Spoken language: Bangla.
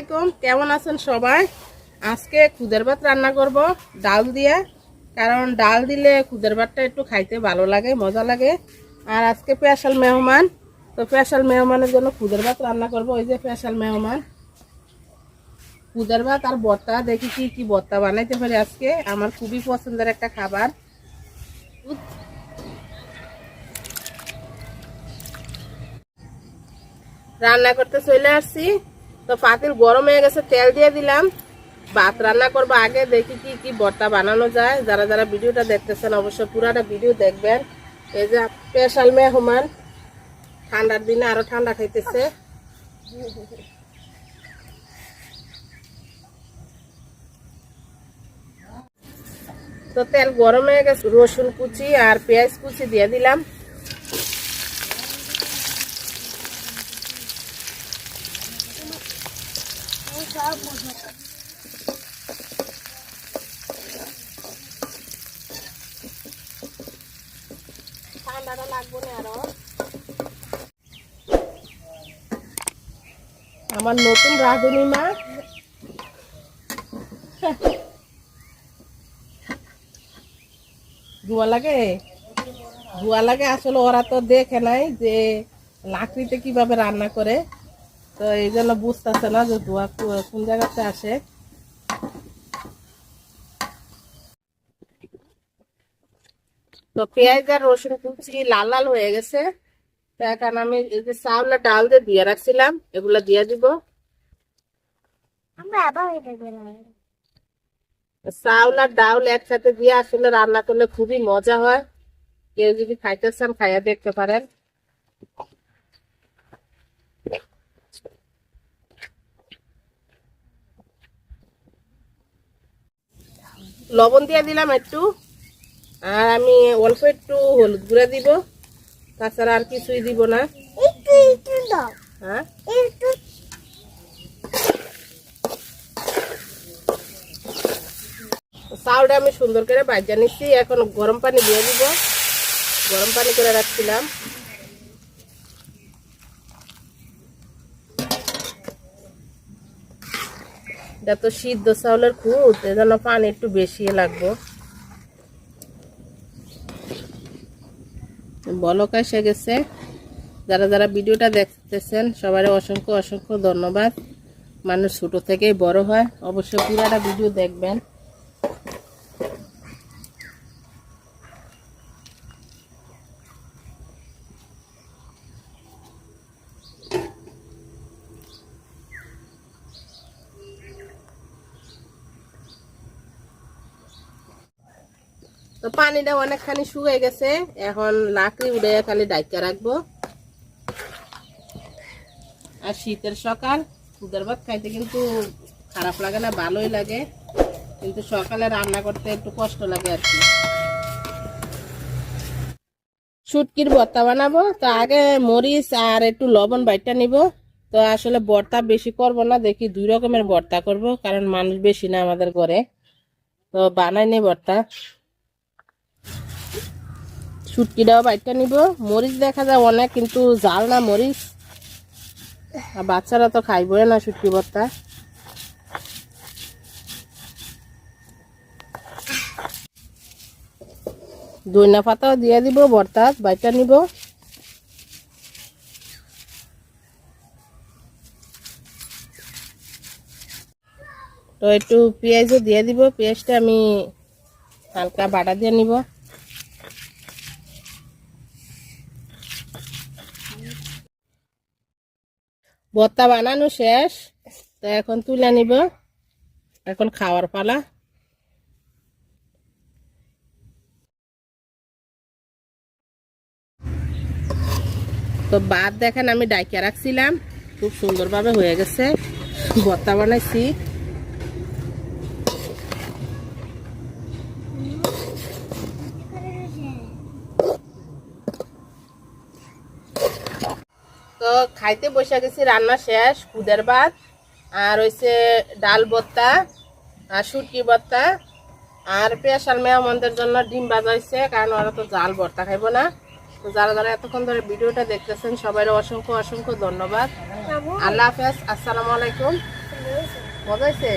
আলাইকুম, কেমন আছেন সবাই? আজকে খুদের ভাত রান্না করব, ডাল দিয়ে। কারণ ডাল দিলে খুদের ভাতটা একটু খাইতে ভালো লাগে, মজা লাগে। আর আজকে স্পেশাল মেহমান। তো স্পেশাল মেহমানের জন্য খুদের ভাত রান্না করব, ওই যে স্পেশাল মেহমান। খুদের ভাত আর বর্তা, দেখি কি কি বর্তা বানাইতে পারি আজকে। আমার খুবই পছন্দের একটা খাবার। রান্না করতে চলে আসছি। তো পাতিল গরম হয়ে গেছে, তেল দিয়ে দিলাম। ভাত রান্না করব আগে, দেখি কি কি ভর্তা বানানো যায়। যারা যারা ভিডিওটা দেখতেছেন, অবশ্যই পুরাটা ভিডিও দেখবেন। এই যে স্পেশাল মেহমান, ঠান্ডার দিনে আরও ঠান্ডা খাইতেছে। তো তেল গরম হয়ে গেছে, রসুন কুচি আর পেঁয়াজ কুচি দিয়ে দিলাম। আমার নতুন রাঁধুনি মা। ধোয়া লাগে? ধোয়া লাগে, আসলে ওরা তো দেখে নাই যে লাকড়িতে কীভাবে রান্না করে। তো এই জন্য বুঝতেছে না যে ধোয়া কোন জায়গাতে আসে? তো পেঁয়াজ আর রসুন কুচি লাল লাল হয়ে গেছে। তো এখন আমি এই যে চাউলের ডাল দিয়ে দিয়ে রাখছিলাম এগুলা দিয়ে দিব। চাউল আর ডাউল একসাথে দিয়ে আসলে রান্না করলে খুবই মজা হয়। কেউ যদি খাইতে চান খাইয়া দেখতে পারেন। লবণ দিয়ে দিলাম একটু। আর আমি অল্প একটু হলুদ গুঁড়া দিব। তাছাড়া আর কিছুই দিব না। হ্যাঁ? চাউলটা আমি সুন্দর করে ভাজা নিচ্ছি। এখন গরম পানি দিয়ে দিব। গরম পানি করে রাখছিলাম। এটা তো সিদ্ধ চাউলের খুব এজন্য পানি একটু বেশি লাগবো। বলক এসে গেছে। যারা যারা ভিডিওটা দেখতেছেন সবার অসংখ্য অসংখ্য ধন্যবাদ। মানুষ ছোটো থেকেই বড় হয়, অবশ্যই পুরাটা ভিডিও দেখবেন। পানিটা অনেকখানি শুকিয়ে গেছে। এখন লাকড়ি উড়ে খালি ডাইকা রাখব। আর শীতের সকাল দুধের ভাত খাইতে কিন্তু খারাপ লাগে না, ভালোই লাগে। কিন্তু সকালে রান্না করতে একটু কষ্ট লাগে আর কি। শুটকির ভর্তা বানাবো, তো আগে মরিচ আর একটু লবণ বাইটটা নিব। তো আসলে ভর্তা বেশি করব না, দেখি দুই রকমের ভর্তা করব, কারণ মানুষ বেশি না আমাদের ঘরে। তো বানাই নি ভর্তা। শুটকিটাও বাইটটা নিব। মরিচ দেখা যায় অনেক, কিন্তু জাল না মরিচ। আর বাচ্চারা তো খাইবই না শুটকি ভর্তা। দইনা পাতাও দিয়ে দিব ভর্তাত বাইটা নিব। তো একটু পেঁয়াজও দিয়ে দিব, পেঁয়াজটা আমি হালকা বাটা দিয়ে নিব। ভর্তা বানানো শেষ। তো এখন তুলে নিব। এখন খাওয়ার পালা। তো বাদ দেখেন আমি ডাইকে রাখছিলাম। খুব সুন্দরভাবে হয়ে গেছে। ভর্তা বানাইছি। তো খাইতে বসে গেছি রান্না শেষ খুদের ভাত আর হইছে ডাল ভর্তা আর শুটকি ভর্তা আর পেশাল মেহমানদের জন্য ডিম ভাজা হয়েছে কারণ ওরা তো জাল ভর্তা খাইব না। তো যারা যারা এতক্ষণ ধরে ভিডিওটা দেখতেছেন সবাই অসংখ্য অসংখ্য ধন্যবাদ। আল্লাহ হাফেজ আসসালামু আলাইকুম। মজা হয়েছে